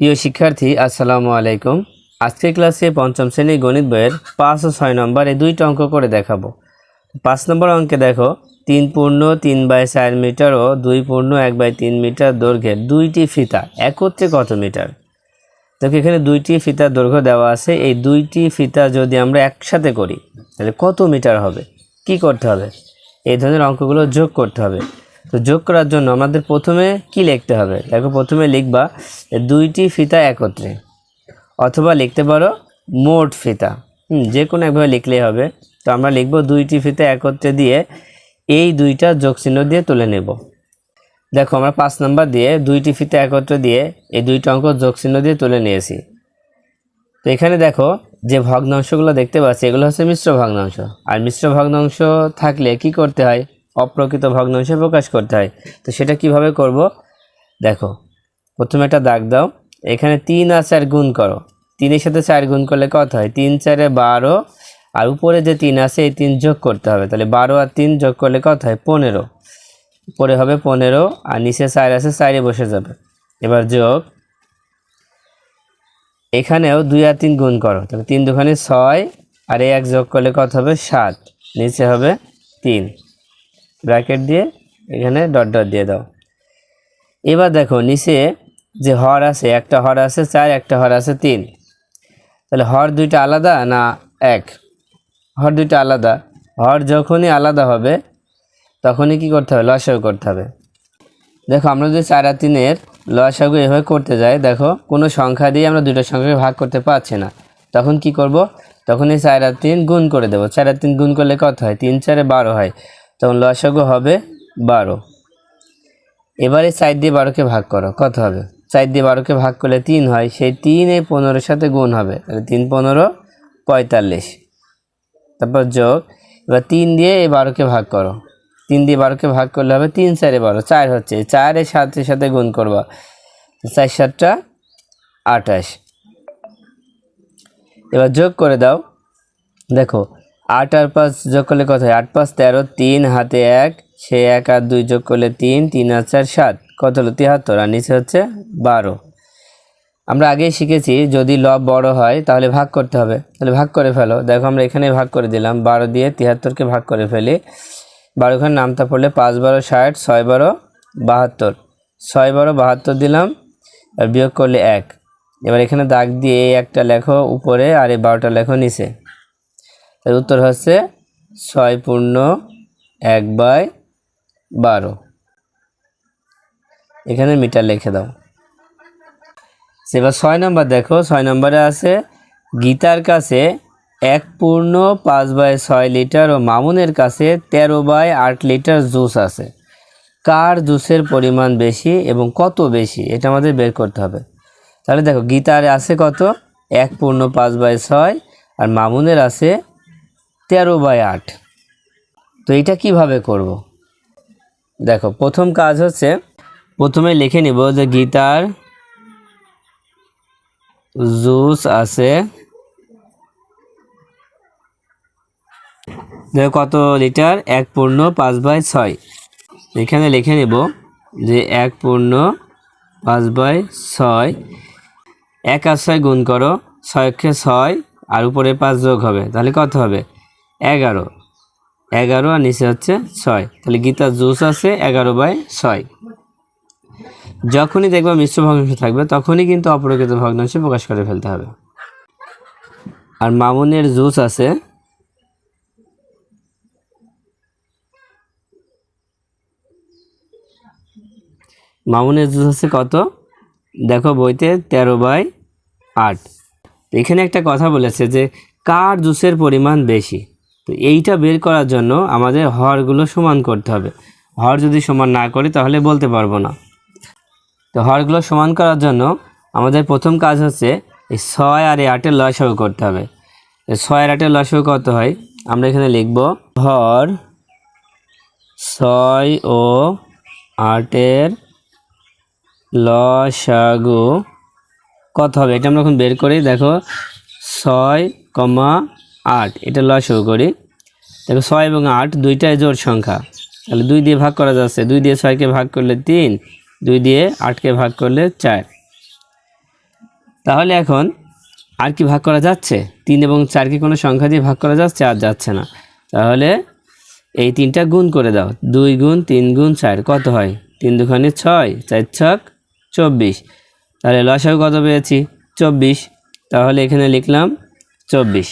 প্রিয় শিক্ষার্থী, আসসালামু আলাইকুম। আজকের ক্লাসে পঞ্চম শ্রেণির গণিত বইয়ের পাঁচ ও ছয় নম্বর এই দুইটা অঙ্ক করে দেখাবো। পাঁচ নম্বর অঙ্কে দেখো, তিন পূর্ণ তিন বাই চার মিটার ও দুই পূর্ণ এক বাই তিন মিটার দৈর্ঘ্যের দুইটি ফিতা, একত্রে কত মিটার? দেখো, এখানে দুইটি ফিতার দৈর্ঘ্য দেওয়া আছে, এই দুইটি ফিতা যদি আমরা একসাথে করি, তাহলে কত মিটার হবে? কি করতে হবে? এই ধরনের অঙ্কগুলো যোগ করতে হবে। তো যোগ করার জন্য আমাদের প্রথমে কি লিখতে হবে? দেখো প্রথমে লিখবা দুইটি ফিতা একত্রে। অথবা লিখতে পারো মোট ফিতা। যে কোনো একভাবে লিখলেই হবে। তো আমরা লিখব দুইটি ফিতা একত্রে দিয়ে এই দুইটা যোগ চিহ্ন দিয়ে তুলে নেব। দেখো আমরা পাঁচ নাম্বার দিয়ে দুইটি ফিতা একত্রে দিয়ে এই দুইটা অঙ্ক যোগ চিহ্ন দিয়ে তুলে নিয়েছি। তো এখানে দেখো যে ভগ্নাংশগুলো দেখতে পাচ্ছি, এগুলো হচ্ছে মিশ্র ভগ্নাংশ। আর মিশ্র ভগ্নাংশ থাকলে কি করতে হয়? অপ্রকৃত ভগ্নাংশে প্রকাশ করতে হয়। তো সেটা কীভাবে করব? দেখো, প্রথমে একটা দাগ দাও। এখানে তিন আর চার গুণ করো। তিনের সাথে চার গুণ করলে কত হয়? তিন চারে বারো। আর উপরে যে তিন আছে, এই তিন যোগ করতে হবে। তাহলে বারো আর তিন যোগ করলে কত হয়? পনেরো। উপরে হবে পনেরো, আর নিচে চার আছে, চারে বসে যাবে। এবার যোগ। এখানেও দুই আর তিন গুণ করো। তাহলে তিন দুখানে ছয়, আর এক যোগ করলে কত হবে? সাত। নিচে হবে তিন। ব্র্যাকেট দিয়ে এখানে ডট ডট দিয়ে দাও। এবার দেখো নিচে যে হর আছে, একটা হর আছে চার, একটা হর আছে তিন। তাহলে হর দুইটা আলাদা না এক? হর দুইটা আলাদা। হর যখনই আলাদা হবে, তখনই কি করতে হবে? লসাগু করতে হবে। দেখো, আমরা যদি চার আর তিনের লসাগু এভাবে করতে যাই, দেখো, কোনো সংখ্যা দিয়ে আমরা দুটো সংখ্যাকে ভাগ করতে পারছি না। তখন কি করব? তখন এই চার আর তিন গুণ করে দেবো। চার আর তিন গুণ করলে কত হয়? তিন চারে বারো হয়। তখন লসাগু হবে বারো। এবারে চার দিয়ে বারোকে ভাগ করো, কত হবে? চার দিয়ে বারোকে ভাগ করলে তিন হয়, সেই তিন এই পনেরোর সাথে গুণ হবে, তাহলে তিন পনেরো পঁয়তাল্লিশ। তারপর যোগ, এবার তিন দিয়ে এই বারোকে ভাগ করো। তিন দিয়ে বারোকে ভাগ করলে হবে তিন চারে বারো, চার হচ্ছে চারের সাতের সাথে গুণ করবা। চার সাতটা আঠাশ। এবার যোগ করে দাও, দেখো আট আর পাঁচ যোগ করলে কত হয়? আট পাঁচ তেরো, তিন হাতে এক, সে এক আর দুই যোগ করলে তিন তিন আর চার সাত। কত হলো? তিয়াত্তর আর নিচে হচ্ছে বারো। আমরা আগেই শিখেছি, যদি লব বড় হয়, তাহলে ভাগ করতে হবে। তাহলে ভাগ করে ফেলো। দেখো, আমরা এখানে ভাগ করে দিলাম। বারো দিয়ে তিয়াত্তরকে ভাগ করে ফেলি। বারোখানে নামতা পড়লে পাঁচ বারো ষাট, ছয় বারো বাহাত্তর। ছয় বারো বাহাত্তর দিলাম, আর বিয়োগ করলে এক। এবার এখানে দাগ দিয়ে এই একটা লেখো উপরে, আর এই বারোটা লেখো নিচে। এর উত্তর হচ্ছে ছয় পূর্ণ এক বাই বারো। এখানে মিটার লিখে দাও। এবার ছয় নম্বর দেখো, ছয় নম্বরে আছে, গীতার কাছে এক পূর্ণ পাঁচ বাই ছয় লিটার ও মামুনের কাছে তেরো বাই আট লিটার জুস আছে। কার জুসের পরিমাণ বেশি এবং কত বেশি? এটা আমাদের বের করতে হবে। তাহলে দেখো, গীতার আছে কত? এক পূর্ণ পাঁচ বাই ছয় আর মামুনের আছে তেরো বাই আট। তো এটা কীভাবে করব। দেখো, প্রথম কাজ হচ্ছে প্রথমে লিখে নিব যে গীতার জুস আছে। কত লিটার? এক পূর্ণ পাঁচ বাই ছয়। এখানে লিখে নেব যে এক পূর্ণ পাঁচ বাই ছয়। এক আর ছয় গুণ করো, ছয়কে ছয়, আর উপরে পাঁচ যোগ হবে। তাহলে কত হবে? এগারো। এগারো আর নিচে হচ্ছে ছয়। তাহলে গীতার জুস আছে এগারো বাই ছয়। যখনই দেখবা মিশ্র ভগ্নাংশ থাকবে, তখনই কিন্তু অপরকৃত ভগ্নাংশে প্রকাশ করে ফেলতে হবে। আর মামুনের জুস আছে মামুনের জুস আছে কত? দেখো বইতে তেরো বাই আট। এখানে একটা কথা বলেছে যে, কার জুসের পরিমাণ বেশি? তো এইটা বের করার জন্য আমাদের হরগুলো সমান করতে হবে। হর যদি সমান না করি তাহলে বলতে পারব না। তো হরগুলো সমান করার জন্য আমাদের প্রথম কাজ হচ্ছে এই ছয় আর আটের লসাগু করতে হবে। ছয় আর আটের লসাগু কত হয়? আমরা এখানে লিখব হর ছয় ও আটের লসাগু কত হবে? এটা আমরা এখন বের করি। দেখো, ছয় কমা আট, এটা লসাগু করি। দেখো ছয় এবং আট, দুইটাই জোর সংখ্যা। তাহলে দুই দিয়ে ভাগ করা যাচ্ছে। দুই দিয়ে ছয়কে ভাগ করলে তিন, দুই দিয়ে আটকে ভাগ করলে চার। তাহলে এখন আর কি ভাগ করা যাচ্ছে? তিন এবং চারকে কোনো সংখ্যা দিয়ে ভাগ করা যাচ্ছে আর যাচ্ছে না। তাহলে এই তিনটা গুণ করে দাও। দুই গুণ, তিন গুণ, চার। কত হয়? তিন দুখানে ছয়, চার ছক চব্বিশ। তাহলে লসাগু কত পেয়েছি? চব্বিশ। তাহলে এখানে লিখলাম চব্বিশ।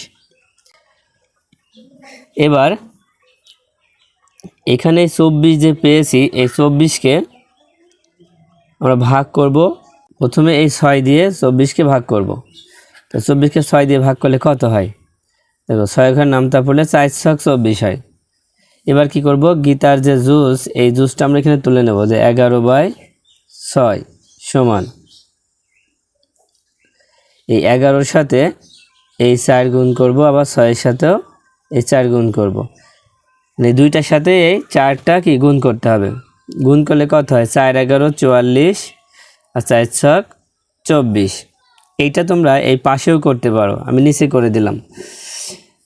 এবার এখানে চব্বিশ যে পেয়েছি, এই চব্বিশকে আমরা ভাগ করব। প্রথমে এই ছয় দিয়ে চব্বিশকে ভাগ করব। তো চব্বিশকে ছয় দিয়ে ভাগ করলে কত হয়? দেখো ছয় ঘর নামতা পড়লে চার ছক চব্বিশ হয়। এবার কি করব? গীতার যে জুস, এই জুসটা আমরা এখানে তুলে নেব যে এগারো বাই ছয় সমান। এই এগারোর সাথে এই চার গুণ করব, আবার ছয়ের সাথেও এই চার গুণ করব। মানে দুইটার সাথে এই চারটা কি গুণ করতে হবে? গুণ করলে কত হয়? চার এগারো চুয়াল্লিশ আর চার ছক চব্বিশ। এইটা তোমরা এই পাশেও করতে পারো। আমি নিচে করে দিলাম।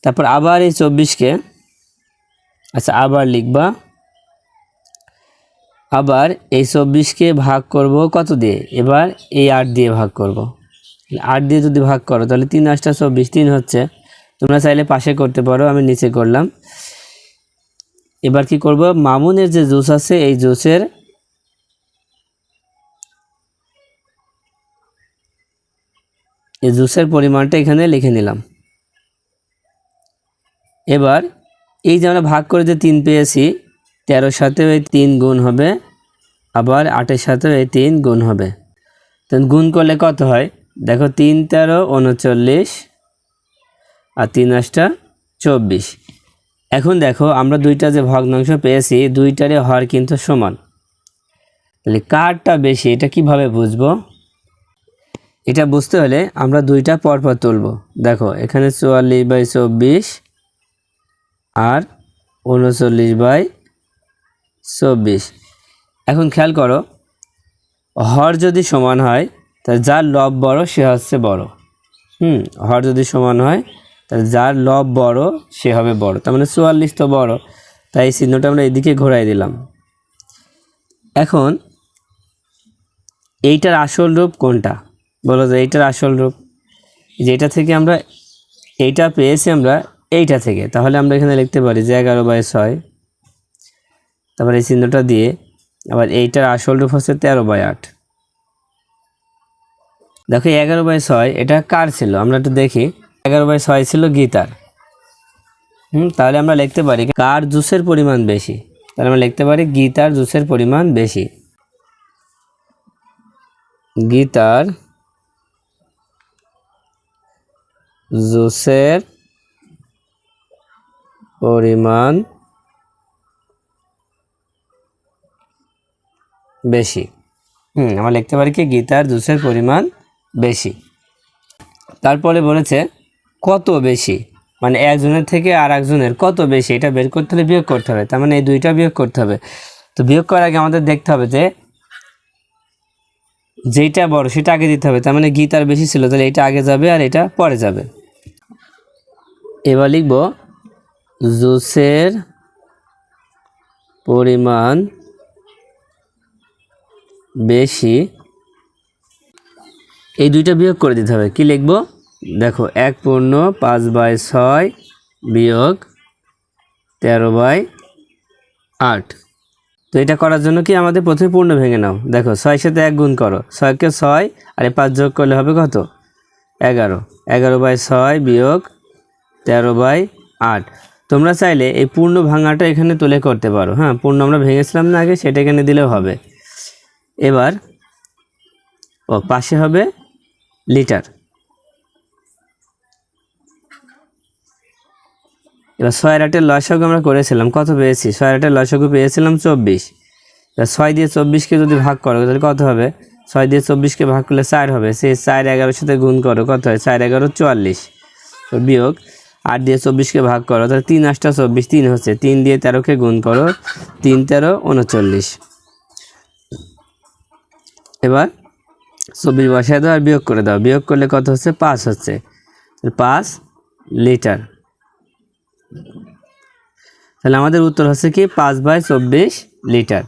তারপর আবার এই চব্বিশকে আচ্ছা আবার লিখবা। আবার এই চব্বিশকে ভাগ করব কত দিয়ে? এবার এই আট দিয়ে ভাগ করব। আট দিয়ে যদি ভাগ করো, তাহলে তিন আটটা চব্বিশ, তিন হচ্ছে তোমরা চাইলে পাশে করতে পারো, আমি নিচে করলাম। এবার কি করব? মামুনের যে জুস আছে, এই জুসের এই জুসের পরিমাণটা এখানে লিখে নিলাম। এবার এই যে আমরা ভাগ করে যে তিন পেয়েছি তেরোর সাথেও এই তিন গুণ হবে, আবার আটের সাথেও এই তিন গুণ হবে। তো গুণ করলে কত হয়? দেখো, তিন তেরো, উনচল্লিশ আর তিন আটটা চব্বিশ। এখন দেখো, আমরা দুইটা যে ভগ্নাংশ পেয়েছি, দুইটারই হর কিন্তু সমান। তাহলে কারটা বেশি, এটা কীভাবে বুঝব? এটা বুঝতে হলে আমরা দুইটা পরপর তুলব। দেখো, এখানে চুয়াল্লিশ বাই চব্বিশ আর উনচল্লিশ বাই চব্বিশ। এখন খেয়াল করো, হর যদি সমান হয়, তাহলে যার লব বড়, সে হচ্ছে বড়। হুম, হর যদি সমান হয় তাহলে যার লব বড়, সে হবে বড়। তার মানে চুয়াল্লিশ তো বড়। তাই চিহ্নটা আমরা এদিকে ঘোরাই দিলাম। এখন এইটার আসল রূপ কোনটা? বলো যে এইটার আসল রূপ। যেটা থেকে আমরা এইটা পেয়েছি আমরা এইটা থেকে। তাহলে আমরা এখানে লিখতে পারি যে এগারো বাই ছয়। তারপর এই চিহ্নটা দিয়ে আবার এইটার আসল রূপ হচ্ছে তেরো বাই আট। দেখো এগারো বাই ছয়, এটা কার ছিল? আমরা একটু দেখি। এগারো বাই ছয় ছিল গীতার। হুম, তাহলে আমরা লিখতে পারি কার জুসের পরিমাণ বেশি? তাহলে আমরা লিখতে পারি গীতার জুসের পরিমাণ বেশি। গীতার জুসের পরিমাণ বেশি। হুম, আমরা লিখতে পারি কি গীতার জুসের পরিমাণ বেশি। তারপরে বলেছে কত বেশি? মানে একজনের থেকে আর একজনের কত বেশি? এটা বের করতে হলে বিয়োগ করতে হবে। তার মানে এই দুইটা বিয়োগ করতে হবে। তো বিয়োগ করার আগে আমাদের দেখতে হবে যে যেটা বড় সেটা আগে দিতে হবে। তার মানে গীতার বেশি ছিল, তাহলে এটা আগে যাবে আর এটা পরে যাবে। এবার লিখব, জুসের পরিমাণ বেশি। এই দুইটা বিয়োগ করে দিতে হবে। কি লিখব? দেখো, এক পূর্ণ, পাঁচ বাই ছয় বিয়োগ তেরো বাই আট। তো এটা করার জন্য কি আমাদের প্রথমে পূর্ণ ভেঙে নাও? দেখো, ছয়ের সাথে এক গুণ করো। ছয়কে ছয়, আর পাঁচ যোগ করলে হবে কত? এগারো। এগারো বাই ছয় বিয়োগ তেরো বাই আট। তোমরা চাইলে এই পূর্ণ ভাঙাটা এখানে তুলে করতে পারো। হ্যাঁ পূর্ণ আমরা ভেঙেছিলাম না আগে, সেটা এখানে দিলেও হবে। এবার, ও, পাশে হবে লিটার। এবার ছয় আটের লসাগু আমরা করেছিলাম, কত পেয়েছি? ছয় আটের লসাগু পেয়েছিলাম চব্বিশ। এবার ছয় দিয়ে চব্বিশকে যদি ভাগ করো, তাহলে কত হবে? ছয় দিয়ে চব্বিশকে ভাগ করলে চার হবে। সেই চার এগারোর সাথে গুণ করো, কত হয়? চার এগারো, চুয়াল্লিশ। বিয়োগ, আট দিয়ে চব্বিশকে ভাগ করো, তাহলে তিন আটটা চব্বিশ, তিন হচ্ছে তিন দিয়ে তেরোকে গুণ করো, তিন তেরো, উনচল্লিশ। এবার চব্বিশ বসায় দাও আর বিয়োগ করে দাও। বিয়োগ করলে কত হচ্ছে? পাঁচ হচ্ছে। পাঁচ লিটার। তাহলে আমাদের উত্তর হচ্ছে কি পাঁচ বাই চব্বিশ লিটার।